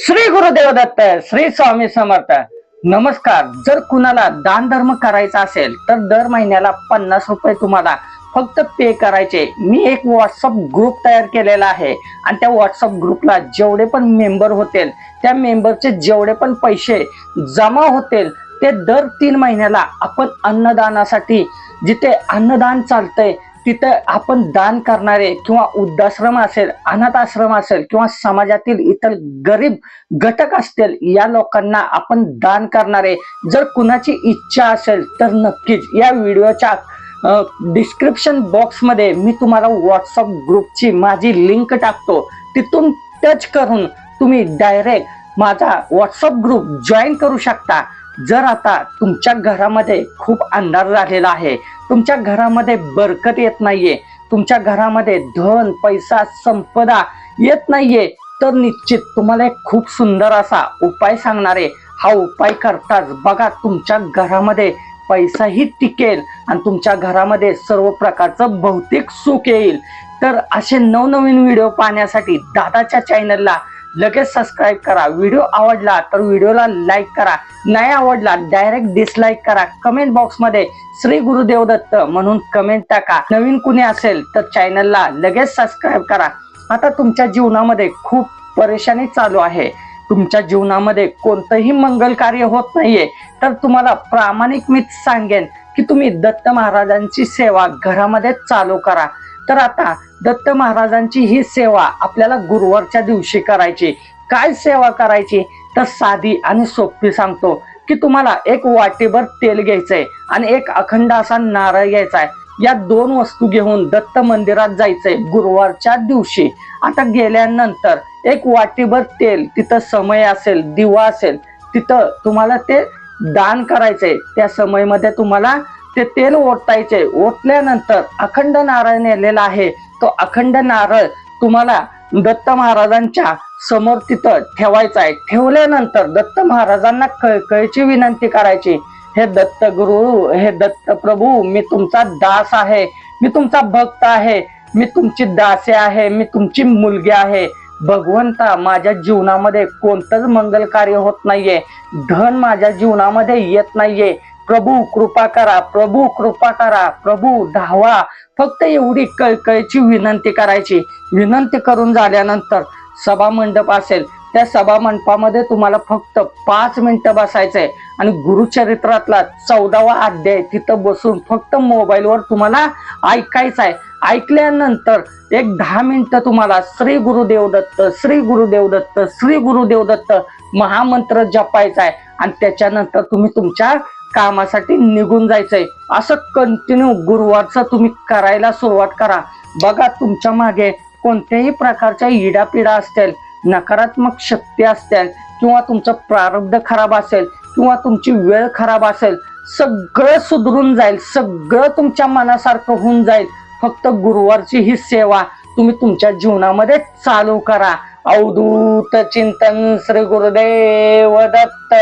श्री गुरुदेव दत्त श्री स्वामी समर्थ. नमस्कार. जर कुणाला दान धर्म करायचा असेल तर दर महिन्याला पन्नास रुपये तुम्हाला फक्त पे करायचे. मी एक व्हॉट्सअप ग्रुप तयार केलेला आहे. आणि त्या व्हॉट्सअप ग्रुपला जेवढे पण मेंबर होतील त्या मेंबरचे जेवढे पण पैसे जमा होतील ते दर तीन महिन्याला आपण अन्नदानासाठी जिथे अन्नदान चालतंय तिथं आपण दान करणारे किंवा वृद्धाश्रम असेल अनाथ आश्रम असेल किंवा समाजातील इतर गरीब घटक असतील या लोकांना आपण दान करणारे. जर कुणाची इच्छा असेल तर नक्कीच या व्हिडिओच्या डिस्क्रिप्शन बॉक्समध्ये मी तुम्हाला व्हॉट्सअप ग्रुपची माझी लिंक टाकतो. तिथून टच करून तुम्ही डायरेक्ट माझा व्हॉट्सअप ग्रुप जॉईन करू शकता. जर आता तुमच्या घरामध्ये खूप अंधार झालेला आहे तुमच्या घरामध्ये बरकत येत नाहीये. तुमच्या घरामध्ये धन पैसा संपदा येत नाहीये. तर निश्चित तुम्हाला एक खूप सुंदर असा उपाय सांगणारे हा उपाय करताच बघा तुमच्या घरामध्ये पैसाही टिकेल आणि तुमच्या घरामध्ये सर्व प्रकारचं भौतिक सुख येईल. तर असे नवनवीन व्हिडिओ पाहण्यासाठी दादाच्या चॅनलला लगेच सबस्क्राईब करा. व्हिडिओ आवडला तर व्हिडिओला लाईक करा. नाही आवडला डायरेक्ट डिसलाईक करा. कमेंट बॉक्समध्ये श्री गुरुदेव दत्त म्हणून कमेंट टाका. नवीन कुणी असेल तर चॅनलला लगेच सबस्क्राईब करा. आता तुमच्या जीवनामध्ये खूप परेशानी चालू आहे. तुमच्या जीवनामध्ये कोणतंही मंगल कार्य होत नाहीये. तर तुम्हाला प्रामाणिक मी सांगेन की तुम्ही दत्त महाराजांची सेवा घरामध्ये चालू करा. तर आता दत्त महाराजांची ही सेवा आपल्याला गुरुवारच्या दिवशी करायची. काय सेवा करायची? तर साधी आणि सोपी सांगतो की तुम्हाला एक वाटीभर तेल घ्यायचंय आणि एक अखंड असा नारळ घ्यायचा आहे या दोन वस्तू घेऊन दत्त मंदिरात जायचंय गुरुवारच्या दिवशी. आता गेल्यानंतर एक वाटीभर तेल तिथं समय असेल दिवा असेल तिथं तुम्हाला ते दान करायचंय. त्या समयमध्ये तुम्हाला ते तेल ओतायचे. ओतल्यानंतर अखंड नारळ नेलेला आहे. तो अखंड नारळ तुम्हाला दत्त महाराजांच्या समोर तिथं ठेवायचा आहे. ठेवल्यानंतर दत्त महाराजांना कळकळीची विनंती करायची. हे दत्त गुरु हे दत्त प्रभू मी तुमचा दास आहे. मी तुमचा भक्त आहे. मी तुमची दासे आहे. मी तुमची मुलगी आहे. भगवंता माझ्या जीवनामध्ये कोणतंच मंगल कार्य होत नाहीये. धन माझ्या जीवनामध्ये येत नाहीये. प्रभू कृपा करा प्रभू कृपा करा प्रभू धावा. फक्त एवढी कळकळीची विनंती करायची. विनंती करून झाल्यानंतर सभा मंडप असेल. त्या सभा मंडपामध्ये तुम्हाला फक्त पाच मिनिटं बसायचंय आणि गुरुचरित्रातला चौदावा अध्याय तिथं बसून फक्त मोबाईलवर तुम्हाला ऐकायचं आहे. ऐकल्यानंतर एक दहा मिनिटं तुम्हाला श्री गुरुदेव दत्त श्री गुरुदेव दत्त श्री गुरुदेव दत्त महामंत्र जपायचा आहे. आणि त्याच्यानंतर तुम्ही तुमच्या कामासाठी निघून जायचंय. असं कंटिन्यू गुरुवारचं तुम्ही करायला सुरुवात करा. बघा तुमच्या मागे कोणत्याही प्रकारच्या इडापिडा असतील नकारात्मक शक्ती असतील किंवा तुमचं प्रारब्ध खराब असेल किंवा तुमची वेळ खराब असेल सगळं सुधरून जाईल सगळं तुमच्या मनासारखं होऊन जाईल. फक्त गुरुवारची ही सेवा तुम्ही तुमच्या जीवनामध्ये चालू करा. अवधूत चिंतन श्री गुरुदेव दत्त.